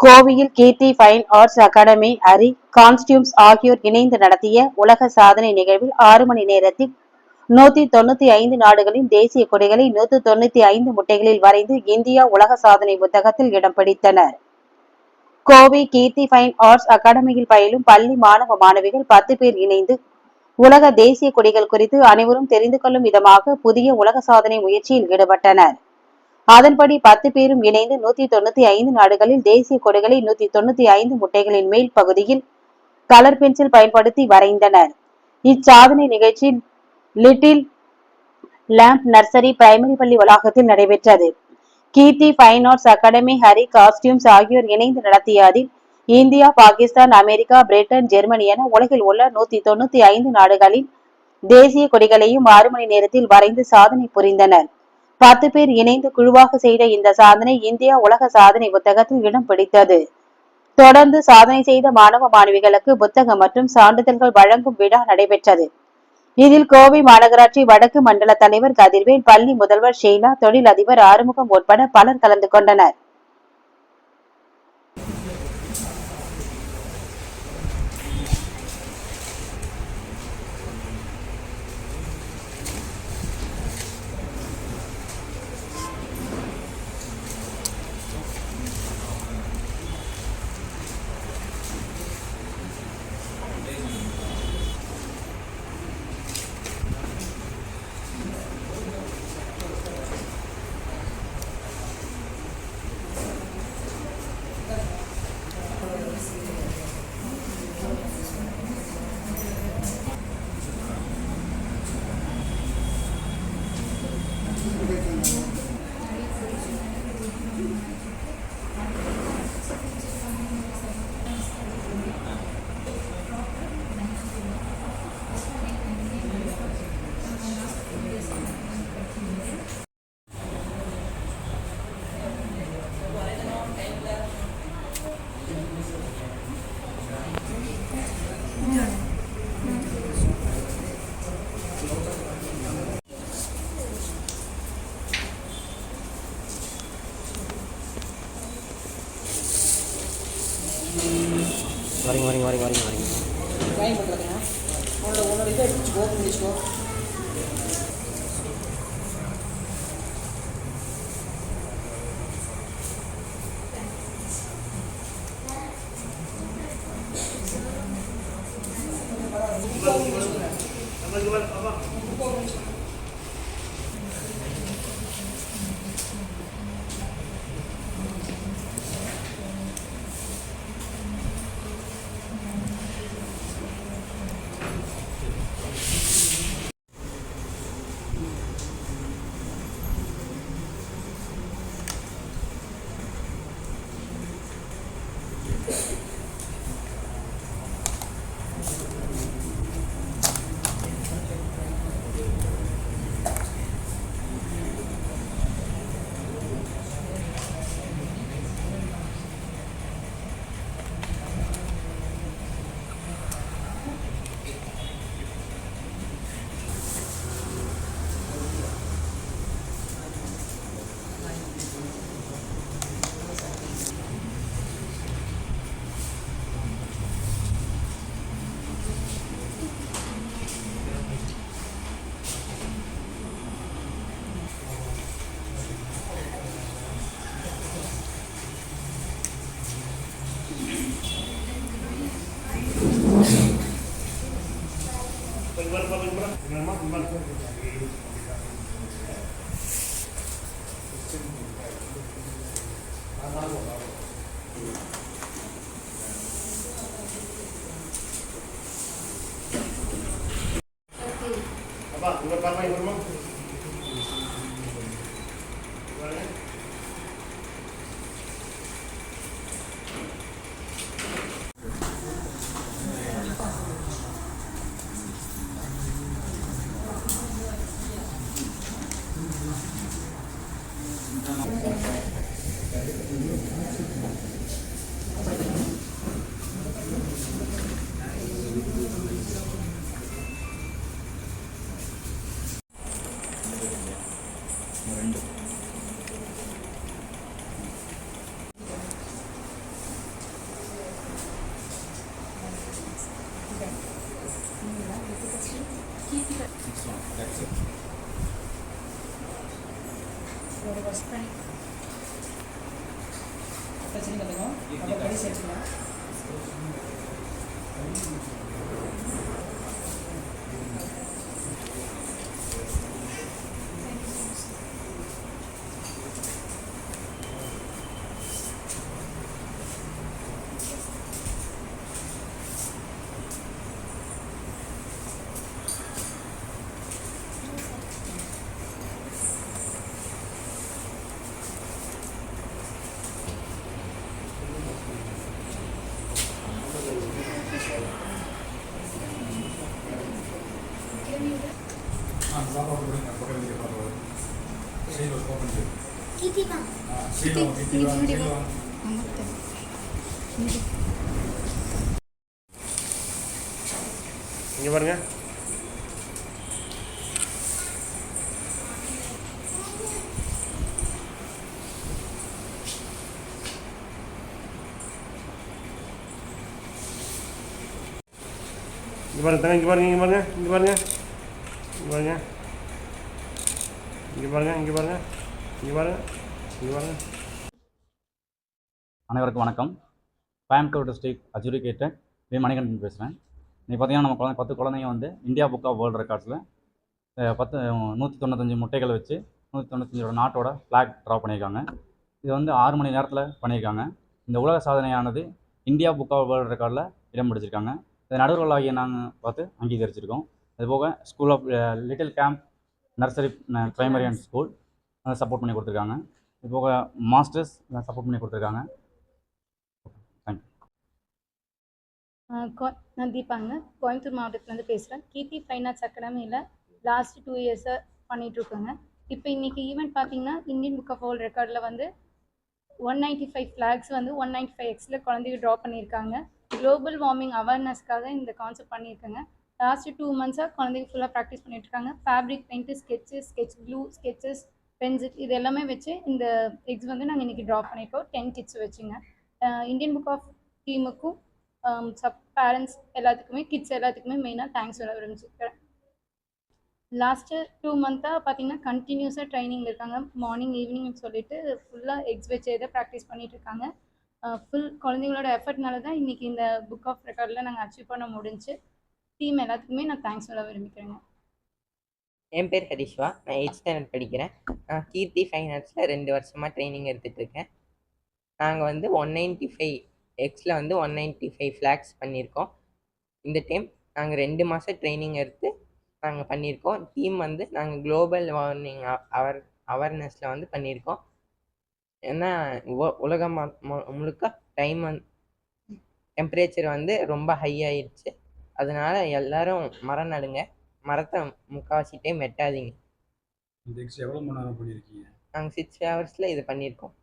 கோவையில் Keerthi fine arts academy Hari costumes ஆகியோர் இணைந்து நடத்திய உலக சாதனை நிகழ்வில் ஆறு மணி நேரத்தில் நூத்தி தொண்ணூத்தி ஐந்து நாடுகளின் தேசிய கொடிகளை நூத்தி தொண்ணூத்தி ஐந்து முட்டைகளில் வரைந்து இந்தியா உலக சாதனை புத்தகத்தில் இடம் பிடித்தனர். கோவை கீர்த்தி ஃபைன் ஆர்ட்ஸ் அகாடமியில் பயிலும் பள்ளி மாணவ மாணவிகள் பத்து பேர் இணைந்து உலக தேசிய கொடிகள் குறித்து அனைவரும் தெரிந்து கொள்ளும் விதமாக புதிய உலக சாதனை முயற்சியில் ஈடுபட்டனர். அதன்படி பத்து பேரும் இணைந்து நூத்தி தொண்ணூத்தி ஐந்து நாடுகளில் தேசிய கொடிகளை நூத்தி தொண்ணூத்தி ஐந்து முட்டைகளின் மேல் பகுதியில் கலர் பென்சில் பயன்படுத்தி வரைந்தனர். இச்சாதனை நிகழ்ச்சி லிட்டில் லேம்ப் நர்சரி பிரைமரி பள்ளி வளாகத்தில் நடைபெற்றது. Keerthi fine arts academy Hari costumes ஆகியோர் இணைந்து நடத்திய அதில் India Pakistan America Britain Germany என உலகில் உள்ள நூத்தி தொண்ணூத்தி ஐந்து நாடுகளின் தேசிய கொடிகளையும் ஆறு மணி நேரத்தில் வரைந்து சாதனை புரிந்தனர். பத்து பேர் இணைந்து குழுவாக செய்த இந்த சாதனை இந்தியா உலக சாதனை புத்தகத்தில் இடம் பிடித்தது. தொடர்ந்து சாதனை செய்த மாணவ மாணவிகளுக்கு புத்தகம் மற்றும் சான்றிதழ்கள் வழங்கும் விழா நடைபெற்றது. இதில் கோவை மாநகராட்சி வடக்கு மண்டல தலைவர் கதிர்வேல் பள்ளி முதல்வர் ஷெய்லா தொழில் அதிபர் ஆறுமுகம் உட்பட பலர் கலந்து கொண்டனர். 이거 주워 근데 주워 Terima kasih. Hanggang eh. mamay, ஒரு வாஷ் பண்ணி பிரச்சனை கற்றுக்கோம் அப்போ படி சேர்த்துக்கலாம் gimana? gimana tengah ya? gimana ya? gimana gimana ya? gimana இங்கே பாருங்கள் இங்கே பாருங்கள் இங்கே பாருங்கள் இங்கே பாருங்கள் அனைவருக்கும் வணக்கம். Coimbatore district adjudicated V Manikandan பேசுகிறேன் இன்றைக்கி பார்த்தீங்கன்னா நம்ம குழந்தை பத்து குழந்தைங்க வந்து இந்தியா புக் ஆஃப் வேர்ல்டு ரெக்கார்ட்ஸில் பத்து நூற்றி தொண்ணூத்தஞ்சு முட்டைகளை வச்சு நூற்றி தொண்ணூத்தஞ்சோட நாட்டோட ஃப்ளாக் ட்ரா பண்ணியிருக்காங்க. இது வந்து ஆறு மணி நேரத்தில் பண்ணியிருக்காங்க. இந்த உலக சாதனையானது இந்தியா புக் ஆஃப் வேர்ல்டு ரெக்கார்டில் இடம் பிடிச்சிருக்காங்க. இதை நடுவர்களாகிய நாங்கள் பார்த்து அங்கீகரிச்சிருக்கோம். அதுபோக school of little camp nursery primary and school support பண்ணி கொடுத்துருக்காங்க. இப்போ மாஸ்டர்ஸ் சப்போர்ட் பண்ணி கொடுத்துருக்காங்க. கோ- நான் தீபாங்க கோயம்புத்தூர் மாவட்டத்துலேருந்து பேசுகிறேன் கீர்த்தி ஃபைன் ஆர்ட்ஸ் அகாடமியில் லாஸ்ட் டூ இயர்ஸாக பண்ணிகிட்ருக்கோங்க இப்போ இன்றைக்கி ஈவெண்ட் பார்த்தீங்கன்னா இந்தியன் புக் ஆஃப் வேர்ல்ட் ரெக்கார்டில் வந்து ஒன் நைன்ட்டி ஃபைவ் ஃப்ளாக்ஸ் வந்து ஒன் நைன்ட்டி ஃபைவ் எக்ஸில் குழந்தைங்க ட்ரா பண்ணியிருக்காங்க. குளோபல் வார்மிங் அவேர்னஸ்க்காக இந்த கான்செப்ட் பண்ணியிருக்கேங்க. லாஸ்ட்டு டூ மந்த்ஸாக குழந்தைங்க ஃபுல்லாக ப்ராக்டிஸ் பண்ணிகிட்ருக்காங்க fabric paint sketch sketch blue sketches pencil இது எல்லாமே வச்சு இந்த எக்ஸ் வந்து நாங்கள் இன்றைக்கி ட்ரா பண்ணியிருக்கோம் டென் கிட்ஸ் வச்சுங்க. இந்தியன் புக் ஆஃப் டீமுக்கும் சப் பேரண்ட்ஸ் எல்லாத்துக்குமே கிட்ஸ் எல்லாத்துக்குமே மெயினாக தேங்க்ஸ் சொல்ல விரும்பிச்சிருக்கிறேன் லாஸ்ட்டு டூ மந்த்தாக பார்த்தீங்கன்னா கண்டினியூஸாக ட்ரைனிங் இருக்காங்க. மார்னிங் ஈவினிங் சொல்லிட்டு ஃபுல்லாக எக்ஸ் வச்சு இதை ப்ராக்டிஸ் பண்ணிகிட்ருக்காங்க ஃபுல் குழந்தைங்களோட எஃபர்ட்னால தான் இன்றைக்கி இந்த புக் ஆஃப் ரெக்கார்டில் நாங்கள் அச்சீவ் பண்ண முடிஞ்சு. டீம் எல்லாத்துக்குமே நான் தேங்க்ஸ் சொல்ல விரும்பிக்கிறேங்க. என் பேர் ஹரிஷ்வா. நான் எயிட் ஸ்டாண்டர்ட் படிக்கிறேன். நான் கீர்த்தி ஃபைன் ஆர்ட்ஸில் ரெண்டு வருஷமாக ட்ரைனிங் எடுத்துகிட்டு இருக்கேன். நாங்கள் வந்து ஒன் நைன்ட்டி ஃபைவ் எக்ஸில் வந்து ஒன் நைன்ட்டி ஃபைவ் ஃப்ளாக்ஸ் பண்ணியிருக்கோம். இந்த டைம் நாங்கள் ரெண்டு மாதம் ட்ரைனிங் எடுத்து நாங்கள் பண்ணியிருக்கோம். டீம் வந்து நாங்கள் குளோபல் வார்னிங் அவர் அவேர்னஸில் வந்து பண்ணியிருக்கோம். ஏன்னா உ- உலகம் முழுக்க டைம் வந்து டெம்பரேச்சர் வந்து ரொம்ப ஹை ஆயிடுச்சு. அதனால எல்லாரும் மரம் நடுங்க. மரத்தை முக்கால்வாசி டைம் வெட்டாதீங்க இந்த எக்ஸ் எவ்வளோ மணி நேரம் பண்ணியிருக்கீங்க நாங்கள் சிக்ஸ் ஹவர்ஸில் இது பண்ணியிருக்கோம்